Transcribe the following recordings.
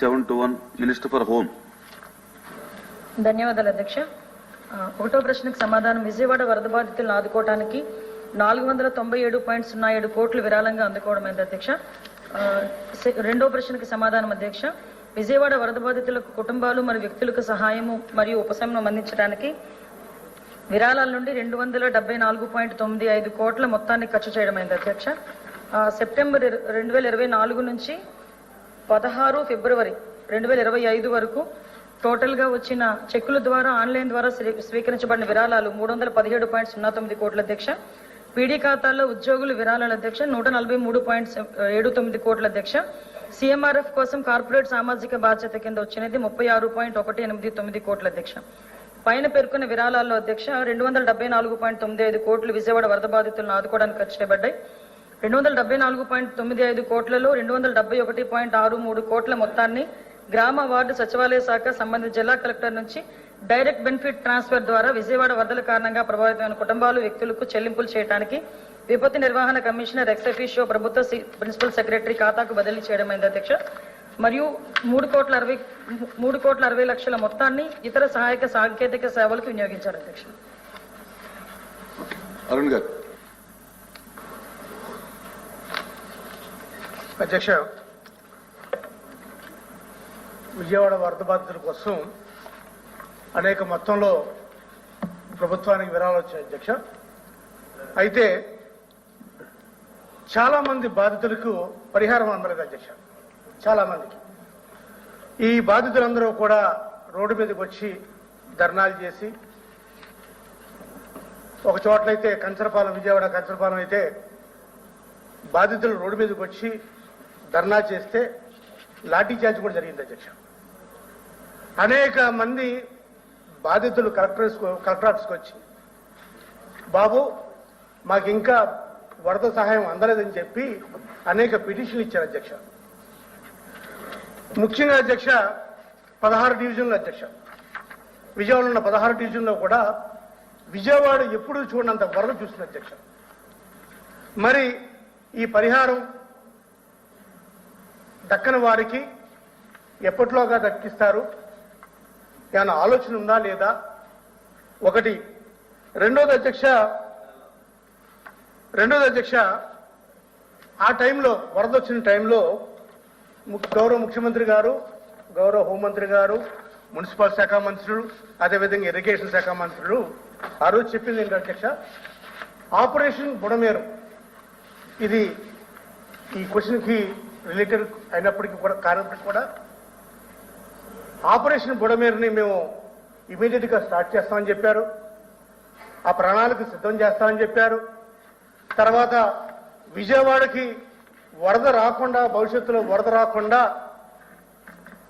Seven two one minister for home ధన్యవాదాలు అధ్యక్ష. ఒకటో ప్రశ్నకు సమాధానం. విజయవాడ వరద బాధితులను ఆదుకోవడానికి నాలుగు వందల తొంభై ఏడు పాయింట్ సున్నా ఏడు కోట్లు విరాళంగా అందుకోవడమైంది అధ్యక్ష? రెండో ప్రశ్నకి సమాధానం అధ్యక్ష. విజయవాడ వరద బాధితులకు కుటుంబాలు మరియు వ్యక్తులకు సహాయము మరియు ఉపశమనం అందించడానికి విరాళాల నుండి రెండు వందల డెబ్బై నాలుగు పాయింట్ తొమ్మిది ఐదు కోట్ల మొత్తాన్ని ఖర్చు చేయడమైంది అధ్యక్ష? సెప్టెంబర్ రెండు వేల ఇరవై నాలుగు నుంచి పదహారు ఫిబ్రవరి రెండు వేల ఇరవై ఐదు వరకు టోటల్గా వచ్చిన చెక్కుల ద్వారా ఆన్లైన్ ద్వారా స్వీ- స్వీకరించబడిన విరాళాలు మూడు వందల పదిహేడు పాయింట్ సున్నా తొమ్మిది కోట్ల అధ్యక్ష. పీడీ ఖాతాల్లో ఉద్యోగులు విరాళాల అధ్యక్ష నూట నలభై మూడు పాయింట్ ఏడు తొమ్మిది కోట్ల అధ్యక్ష. సీఎంఆర్ఎఫ్ కోసం కార్పొరేట్ సామాజిక బాధ్యత కింద వచ్చినది ముప్పై ఆరు పాయింట్ ఒకటి ఎనిమిది తొమ్మిది కోట్ల అధ్యక్ష. పైన పేర్కొన్న విరాళాల్లో అధ్యక్ష రెండు వందల డెబ్బై నాలుగు పాయింట్ తొమ్మిది ఐదు కోట్లు విజయవాడ వరద బాధితులను ఆదుకోవడానికి ఖర్చు చేయబడ్డాయి. రెండు వందల డెబ్బై నాలుగు పాయింట్ తొమ్మిది ఐదు కోట్లలో రెండు వందల డెబ్బై ఒకటి పాయింట్ ఆరు మూడు కోట్ల మొత్తాన్ని గ్రామ వార్డు సచివాలయ శాఖ సంబంధిత జిల్లా కలెక్టర్ నుంచి డైరెక్ట్ బెనిఫిట్ ట్రాన్స్ఫర్ ద్వారా విజయవాడ వరదల కారణంగా ప్రభావితమైన కుటుంబాలు వ్యక్తులకు చెల్లింపులు చేయడానికి విపత్తు నిర్వహణ కమిషనర్ ఎక్స్ ప్రభుత్వ సి- ప్రిన్సిపల్ సెక్రటరీ ఖాతాకు బదిలీ చేయడమైంది అధ్యక్ష. మరియు మూడు కోట్ల అరవై మూడు కోట్ల అరవై లక్షల మొత్తాన్ని ఇతర సహాయక సాంకేతిక సేవలకు వినియోగించారు అధ్యక్ష. అరుణ్ గారు. అధ్యక్ష విజయవాడ వరద బాధితుల కోసం అనేక మొత్తంలో ప్రభుత్వానికి విరాళాలు వచ్చాయి అధ్యక్ష. అయితే చాలామంది బాధితులకు పరిహారం అందలేదు అధ్యక్ష. చాలామందికి. ఈ బాధితులందరూ కూడా రోడ్డు మీదకి వచ్చి ధర్నాలు చేసి ఒక చోట్లయితే కంచరపాలెం విజయవాడ కంచరపాలెం అయితే బాధితులు రోడ్డు మీదకి వచ్చి ధర్నా చేస్తే లాఠీ చార్జ్ కూడా జరిగింది అధ్యక్ష. అనేక మంది బాధితులు కలెక్టర్స్ కలెక్టర్ ఆఫీస్కి వచ్చి బాబు మాకు ఇంకా వరద సహాయం అందలేదని చెప్పి అనేక పిటిషన్లు ఇచ్చారు అధ్యక్ష. ముఖ్యంగా అధ్యక్ష పదహారు డివిజన్ల అధ్యక్ష. విజయవాడలో ఉన్న పదహారు డివిజన్లో కూడా విజయవాడ ఎప్పుడు చూడనంత వరద చూస్తుంది అధ్యక్ష. మరి ఈ పరిహారం దక్కని వారికి ఎప్పట్లోగా దక్కిస్తారు? ఏమైనా ఆలోచన ఉందా లేదా? ఒకటి రెండోది అధ్యక్ష రెండోది అధ్యక్ష ఆ టైంలో వరద వచ్చిన టైంలో ము- గౌరవ ముఖ్యమంత్రి గారు గౌరవ హోంమంత్రి గారు మున్సిపల్ శాఖ మంత్రులు అదేవిధంగా ఇరిగేషన్ శాఖ మంత్రులు ఆ రోజు చెప్పింది ఏంటి అధ్యక్ష? ఆపరేషన్ బుడమేరు. ఇది ఈ క్వశ్చన్కి రిలేటెడ్ అయినప్పటికీ కూడా కానప్పటికీ కూడా ఆపరేషన్ బుడమేరుని మేము ఇమీడియట్గా స్టార్ట్ చేస్తామని చెప్పారు. ఆ ప్రణాళిక సిద్ధం చేస్తామని చెప్పారు. తర్వాత విజయవాడకి వరద రాకుండా భవిష్యత్తులో వరద రాకుండా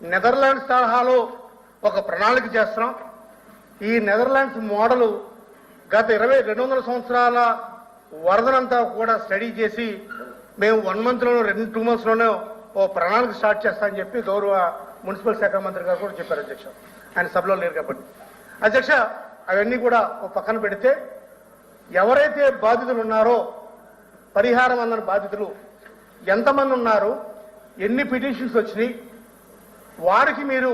నెదర్లాండ్స్ తరహాలో ఒక ప్రణాళిక చేస్తున్నాం. ఈ నెదర్లాండ్స్ మోడలు గత ఇరవై రెండు వందల సంవత్సరాల వరదనంతా కూడా స్టడీ చేసి మేము వన్ మంత్లోనో రెండు టూ మంత్స్లోనే ఓ ప్రణాళిక స్టార్ట్ చేస్తామని చెప్పి గౌరవ మున్సిపల్ శాఖ మంత్రి గారు కూడా చెప్పారు అధ్యక్ష. ఆయన సభలో లేరు కాబట్టి. అధ్యక్ష అవన్నీ కూడా ఓ పక్కన పెడితే ఎవరైతే బాధితులు ఉన్నారో పరిహారం అందని బాధితులు ఎంతమంది ఉన్నారు ఎన్ని పిటిషన్స్ వచ్చినాయి వారికి మీరు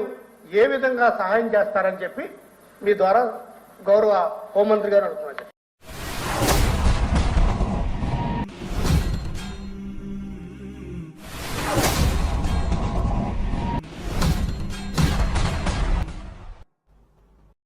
ఏ విధంగా సహాయం చేస్తారని చెప్పి మీ ద్వారా గౌరవ హోంమంత్రి గారు అడుగుతున్నారు.